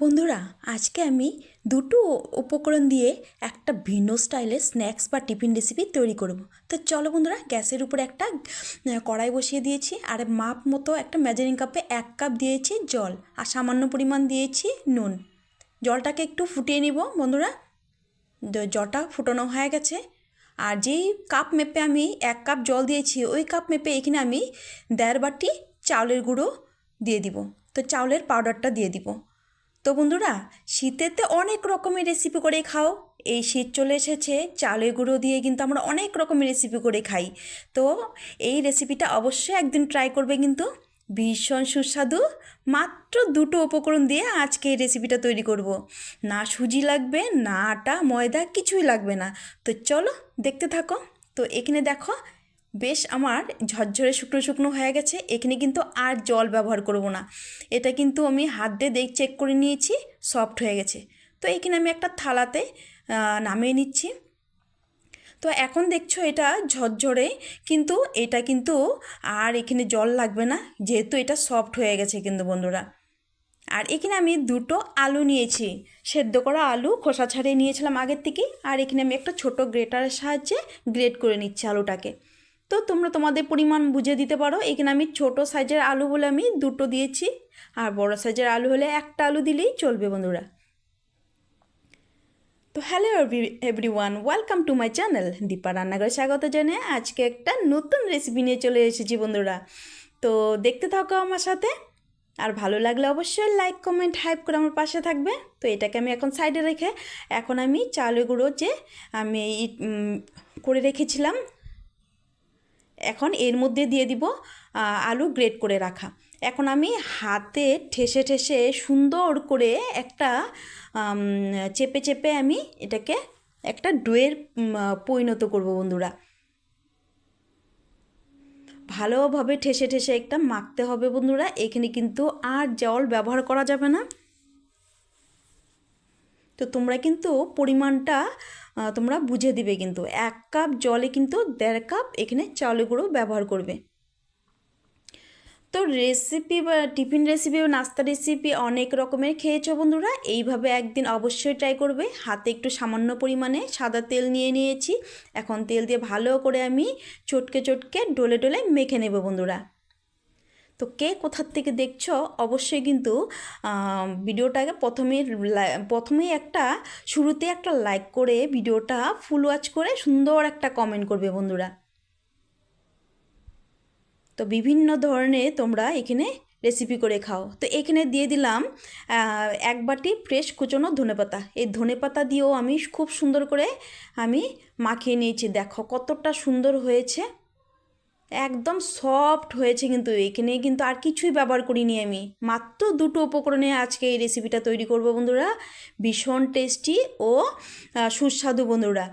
বন্ধুরা, আজকে আমি দুটো উপকরণ দিয়ে একটা ভিন্ন স্টাইলের স্ন্যাক্স বা টিফিন রেসিপি তৈরি করব। তো চলো বন্ধুরা, গ্যাসের উপরে একটা কড়াই বসিয়ে দিয়েছি আর মাপ মতো একটা মেজারিং কাপে এক কাপ দিয়েছি জল আর সামান্য পরিমাণ দিয়েছি নুন। জলটাকে একটু ফুটিয়ে নিব বন্ধুরা। জলটা ফুটানো হয়ে গেছে আর যেই কাপ মেপে আমি এক কাপ জল দিয়েছি, ওই কাপ মেপে এখানে আমি দেড় বাটি চাউলের গুঁড়ো দিয়ে দিব। তো চাউলের পাউডারটা দিয়ে দিব। তো বন্ধুরা, শীতেতে অনেক রকমের রেসিপি করে খাও। এই শীত চলে এসেছে, চালের গুঁড়ো দিয়ে কিন্তু আমরা অনেক রকমের রেসিপি করে খাই। তো এই রেসিপিটা অবশ্যই একদিন ট্রাই করবে কিন্তু। ভীষণ সুস্বাদু, মাত্র দুটো উপকরণ দিয়ে আজকে এই রেসিপিটা তৈরি করব। না সুজি লাগবে, না আটা, ময়দা, কিছুই লাগবে না। তো চলো দেখতে থাকো। তো এখানে দেখো বেশ আমার ঝরঝরে শুকনো শুকনো হয়ে গেছে, এখানে কিন্তু আর জল ব্যবহার করব না। এটা কিন্তু আমি হাত দিয়ে দেখ চেক করে নিয়েছি সফট হয়ে গেছে। তো এখানে আমি একটা থালাতে নামিয়ে নিচ্ছি। তো এখন দেখছ এটা ঝরঝরে, কিন্তু এটা কিন্তু আর এখানে জল লাগবে না, যেহেতু এটা সফট হয়ে গেছে কিন্তু বন্ধুরা। আর এখানে আমি দুটো আলু নিয়েছি, সেদ্ধ করা আলু, খোসা ছাড়িয়ে নিয়েছিলাম আগের থেকেই আর এখানে আমি একটা ছোট গ্রেটারের সাহায্যে গ্রেট করে নিচ্ছি আলুটাকে। তো তোমরা তোমাদের পরিমাণ বুঝে দিতে পারো। এখানে আমি ছোট সাইজের আলু বলে আমি দুটো দিয়েছি। আর বড় সাইজের আলু হলে একটা আলু দিলেই চলবে বন্ধুরা। তো hello everyone welcome to my channel. Dipa রান্নাঘরে স্বাগত জানিয়ে আজকে একটা নতুন রেসিপি নিয়ে চলে এসেছি বন্ধুরা। তো দেখতে থাকো আমার সাথে। আর ভালো লাগলে অবশ্যই লাইক কমেন্ট হাইপ করে আমার পাশে থাকবে। তো এটাকে আমি এখন সাইডে রেখে এখন আমি চালের গুঁড়ো যে আমি করে রেখেছিলাম এখন এর মধ্যে দিয়ে দিব আলু গ্রেট করে রাখা। এখন আমি হাতে ঠেসে ঠেসে সুন্দর করে একটা চেপে চেপে আমি এটাকে একটা ডোয়ের পরিণত করব বন্ধুরা। ভালোভাবে ঠেসে ঠেসে একটা মাখতে হবে বন্ধুরা, এখানে কিন্তু আর জল ব্যবহার করা যাবে না। তো তোমরা কিন্তু পরিমাণটা তোমরা বুঝে দিবে কিন্তু। এক কাপ জলে কিন্তু দেড় কাপ এখানে চাউলের গুঁড়ো ব্যবহার করবে। তো রেসিপি বা টিফিন রেসিপি বা নাস্তা রেসিপি অনেক রকমের খেয়েছো বন্ধুরা, এইভাবে একদিন অবশ্যই ট্রাই করবে। হাতে একটু সামান্য পরিমাণে সাদা তেল নিয়ে নিয়েছি। এখন তেল দিয়ে ভালো করে আমি চটকে চটকে ডলে ডলে মেখে নেব বন্ধুরা। তো কে কোথার থেকে দেখছ? অবশ্যই কিন্তু ভিডিওটাকে প্রথমে প্রথমেই একটা শুরুতে একটা লাইক করে ভিডিওটা ফুল ওয়াচ করে সুন্দর একটা কমেন্ট করবে বন্ধুরা। তো বিভিন্ন ধরনের তোমরা এখানে রেসিপি করে খাও। তো এখানে দিয়ে দিলাম এক বাটি ফ্রেশ কুচনো ধনেপাতা। এই ধনেপাতা দিয়েও আমি খুব সুন্দর করে আমি মাখিয়ে নিয়েছি। দেখো কতটা সুন্দর হয়েছে। একদম সফট হয়েছে কিন্তু এখানে কিন্তু আর কিছুই ব্যবহার করিনি আমি। মাত্র দুটো উপকরণে আজকে এই রেসিপিটা তৈরি করব বন্ধুরা। ভীষণ টেস্টি ও সুস্বাদু বন্ধুরা।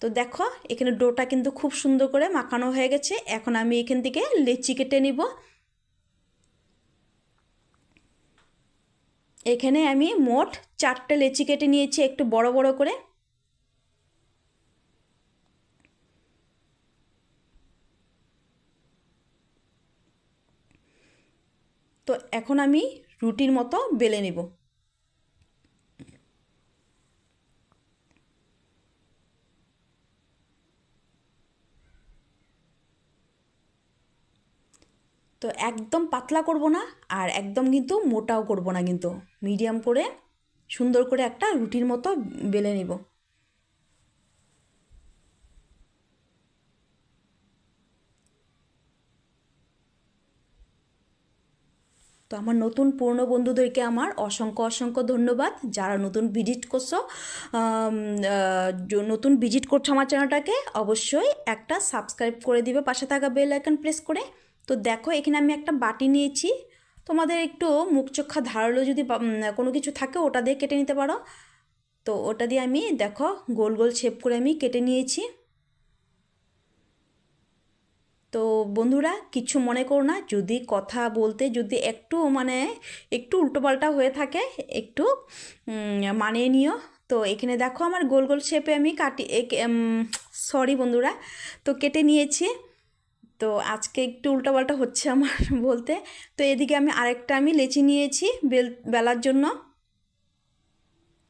তো দেখো, এখানে ডোটা কিন্তু খুব সুন্দর করে মাখানো হয়ে গেছে। এখন আমি এখান থেকে লেচি কেটে নিব। এখানে আমি মোট চারটে লেচি কেটে নিয়েছি একটু বড় বড় করে। তো এখন আমি রুটির মতো বেলে নেব। তো একদম পাতলা করব না আর একদম কিন্তু মোটাও করব না কিন্তু। মিডিয়াম করে সুন্দর করে একটা রুটির মতো বেলে নেব। তো আমার নতুন পুরনো বন্ধুদেরকে আমার অসংখ্য অসংখ্য ধন্যবাদ। যারা নতুন ভিজিট করছ নতুন ভিজিট করছ আমার চ্যানেলটাকে, অবশ্যই একটা সাবস্ক্রাইব করে দিবে, পাশে থাকা বেল আইকন প্রেস করে। তো দেখো, এখানে আমি একটা বাটি নিয়েছি। তোমাদের একটু মুখ চোখা ধারালো যদি কোনো কিছু থাকে, ওটা দিয়ে কেটে নিতে পারো। তো ওটা দিয়ে আমি, দেখো, গোল গোল শেপ করে আমি কেটে নিয়েছি। তো বন্ধুরা, কিছু মনে করো না, যদি কথা বলতে যদি একটু মানে একটু উল্টোপাল্টা হয়ে থাকে, একটু মানিয়ে নিও। তো এখানে দেখো আমার গোল গোল শেপে আমি কাটি সরি বন্ধুরা, তো কেটে নিয়েছি। তো আজকে একটু উল্টোপাল্টা হচ্ছে আমার বলতে। তো এদিকে আমি আরেকটা আমি লেচি নিয়েছি বেল, বেলার জন্য।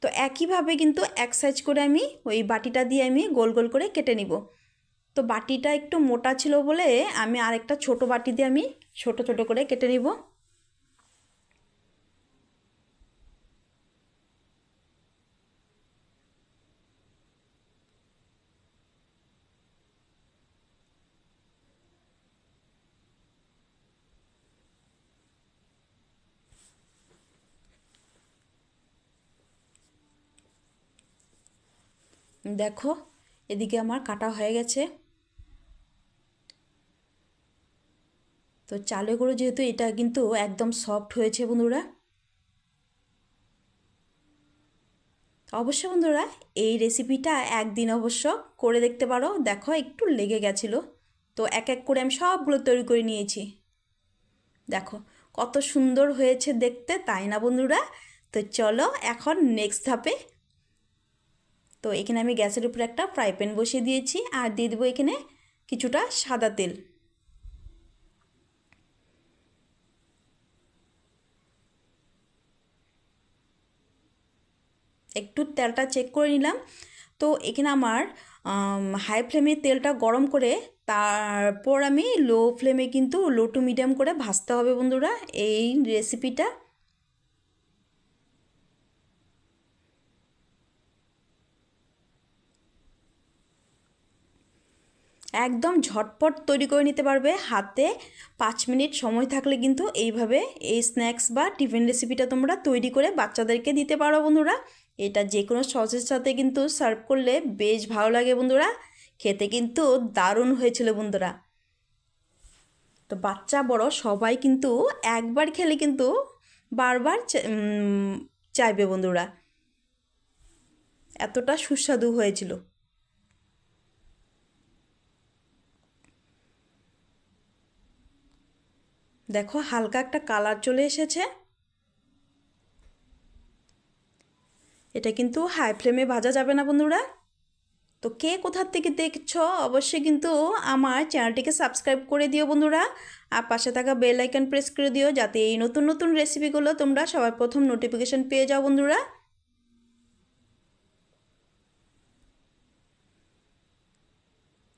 তো একইভাবে কিন্তু এক সাইজ করে আমি ওই বাটিটা দিয়ে আমি গোল গোল করে কেটে নিব। তো বাটিটা একটু মোটা ছিল বলে আমি আরেকটা ছোট বাটি দিয়ে আমি ছোট ছোট করে কেটে নিব। দেখো, এদিকে আমার কাটা হয়ে গেছে। তো চালে গুঁড়ো যেহেতু এটা কিন্তু একদম সফট হয়েছে বন্ধুরা। অবশ্য বন্ধুরা, এই রেসিপিটা একদিন অবশ্য করে দেখতে পারো। দেখো, একটু লেগে গেছিল। তো এক এক করে আমি সবগুলো তৈরি করে নিয়েছি। দেখো, কত সুন্দর হয়েছে দেখতে, তাই না বন্ধুরা? তো চলো এখন নেক্সট ধাপে। তো এখানে আমি গ্যাসের উপরে একটা ফ্রাই প্যান বসিয়ে দিয়েছি। আর দিয়ে দেবো এখানে কিছুটা সাদা তেল। একটু তেলটা চেক করে নিলাম। তো এখানে আমার হাই ফ্লেমে তেলটা গরম করে তারপর আমি লো ফ্লেমে কিন্তু লো টু মিডিয়াম করে ভাজতে হবে বন্ধুরা। এই রেসিপিটা একদম ঝটপট তৈরি করে নিতে পারবে। হাতে পাঁচ মিনিট সময় থাকলে কিন্তু এইভাবে এই স্ন্যাক্স বা টিফিন রেসিপিটা তোমরা তৈরি করে বাচ্চাদেরকে দিতে পারো বন্ধুরা। এটা যে কোনো সসের সাথে কিন্তু সার্ভ করলে বেশ ভালো লাগে বন্ধুরা। খেতে কিন্তু দারুণ হয়েছিল বন্ধুরা। তো বাচ্চা, বড় সবাই কিন্তু একবার খেলে কিন্তু বারবার চাইবে বন্ধুরা। এতটা সুস্বাদু হয়েছিল। দেখো, হালকা একটা কালার চলে এসেছে। এটা কিন্তু হাই ফ্লেমে ভাজা যাবে না বন্ধুরা। তো কে কোথার থেকে দেখছ, অবশ্যই কিন্তু আমার চ্যানেলটিকে সাবস্ক্রাইব করে দিও বন্ধুরা। আর পাশে থাকা বেল আইকন প্রেস করে দিও, যাতে এই নতুন নতুন রেসিপিগুলো তোমরা সবার প্রথম নোটিফিকেশান পেয়ে যাও বন্ধুরা।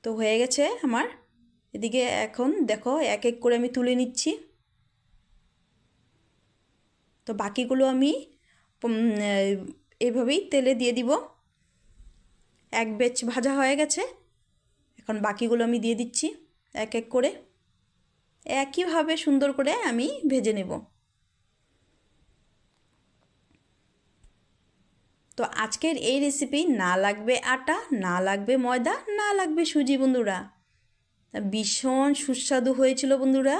তো হয়ে গেছে আমার এদিকে এখন দেখো এক এক করে আমি তুলে নিচ্ছি। তো বাকিগুলো আমি এভাবেই তেলে দিয়ে দিব। এক বেচ ভাজা হয়ে গেছে। এখন বাকিগুলো আমি দিয়ে দিচ্ছি এক এক করে। একইভাবে সুন্দর করে আমি ভেজে নেব। তো আজকের এই রেসিপি না লাগবে আটা, না লাগবে ময়দা, না লাগবে সুজি, বন্ধুরা। ভীষণ সুস্বাদু হয়েছিল বন্ধুরা।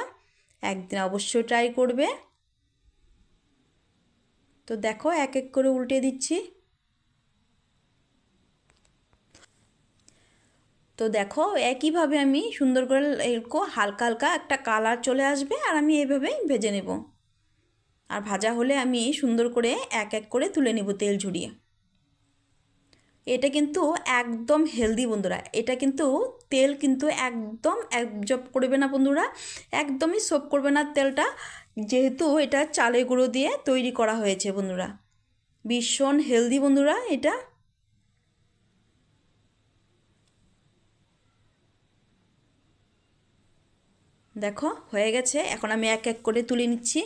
একদিন অবশ্যই ট্রাই করবে। তো দেখো এক এক করে উল্টে দিচ্ছি। তো দেখো, একইভাবে আমি সুন্দর করে এরকম হালকা হালকা একটা কালার চলে আসবে আর আমি এইভাবেই ভেজে নেব। আর ভাজা হলে আমি সুন্দর করে এক এক করে তুলে নেব তেল ঝুড়িয়ে এটা কিন্তু একদম হেলদি বন্ধুরা। এটা কিন্তু তেল কিন্তু একদম অ্যাবজর্ব করবে না বন্ধুরা, একদমই সোপ করবে না তেলটা। যেহেতু এটা চালের গুঁড়ো দিয়ে তৈরি করা হয়েছে বন্ধুরা। ভীষণ হেলদি বন্ধুরা এটা। দেখো, হয়ে গেছে। এখন আমি এক এক করে তুলে নিচ্ছি।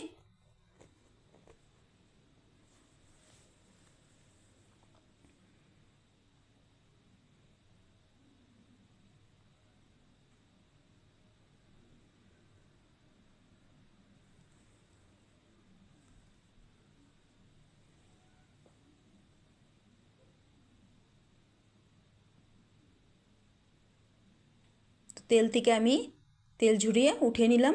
তেল থেকে আমি তেল ঝুরিয়ে উঠিয়ে নিলাম।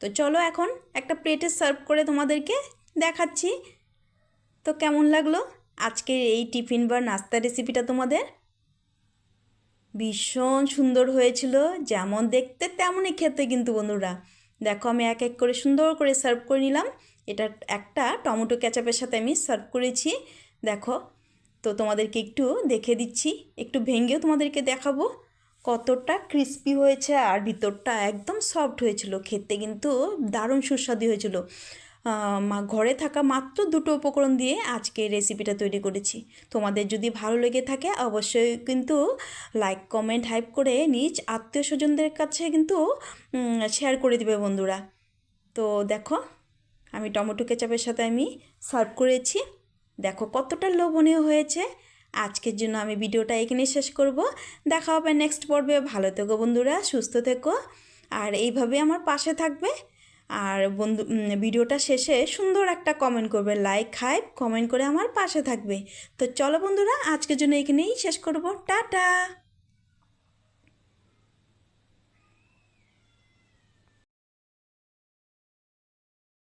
তো চলো এখন একটা প্লেটে সার্ভ করে তোমাদেরকে দেখাচ্ছি। তো কেমন লাগল আজকের এই টিফিন বা নাস্তা রেসিপিটা তোমাদের? ভীষণ সুন্দর হয়েছিল, যেমন দেখতে তেমনই খেতে কিন্তু বন্ধুরা। দেখো আমি এক এক করে সুন্দর করে সার্ভ করে নিলাম। এটা একটা টমেটো ক্যাচাপের সাথে আমি সার্ভ করেছি। দেখো তো তোমাদেরকে একটু দেখে দিচ্ছি, একটু ভেঙেও তোমাদেরকে দেখাবো। কতটা ক্রিস্পি হয়েছে আর ভিতরটা একদম সফট হয়েছিল, খেতে কিন্তু দারুণ সুস্বাদু হয়েছিল। মা, ঘরে থাকা মাত্র দুটো উপকরণ দিয়ে আজকে রেসিপিটা তৈরি করেছি। তোমাদের যদি ভালো লেগে থাকে অবশ্যই কিন্তু লাইক কমেন্ট হাইপ করে নিজ আত্মীয় স্বজনদের কাছে কিন্তু শেয়ার করে দিবে বন্ধুরা। তো দেখো, আমি টমেটো কেচাপের সাথে আমি সার্ভ করেছি। দেখো কতটা লোভনীয় হয়েছে। আজকের জন্য আমি ভিডিওটা এখানেই শেষ করব। দেখা হবে নেক্সট পর্বে। ভালো থেকো বন্ধুরা, সুস্থ থেকো। আর এইভাবে আমার পাশে থাকবে। আর বন্ধু ভিডিওটা শেষে সুন্দর একটা কমেন্ট করবে। লাইক খাইব কমেন্ট করে আমার পাশে থাকবে। তো চলো বন্ধুরা, আজকের জন্য এখানেই শেষ করব। টাটা!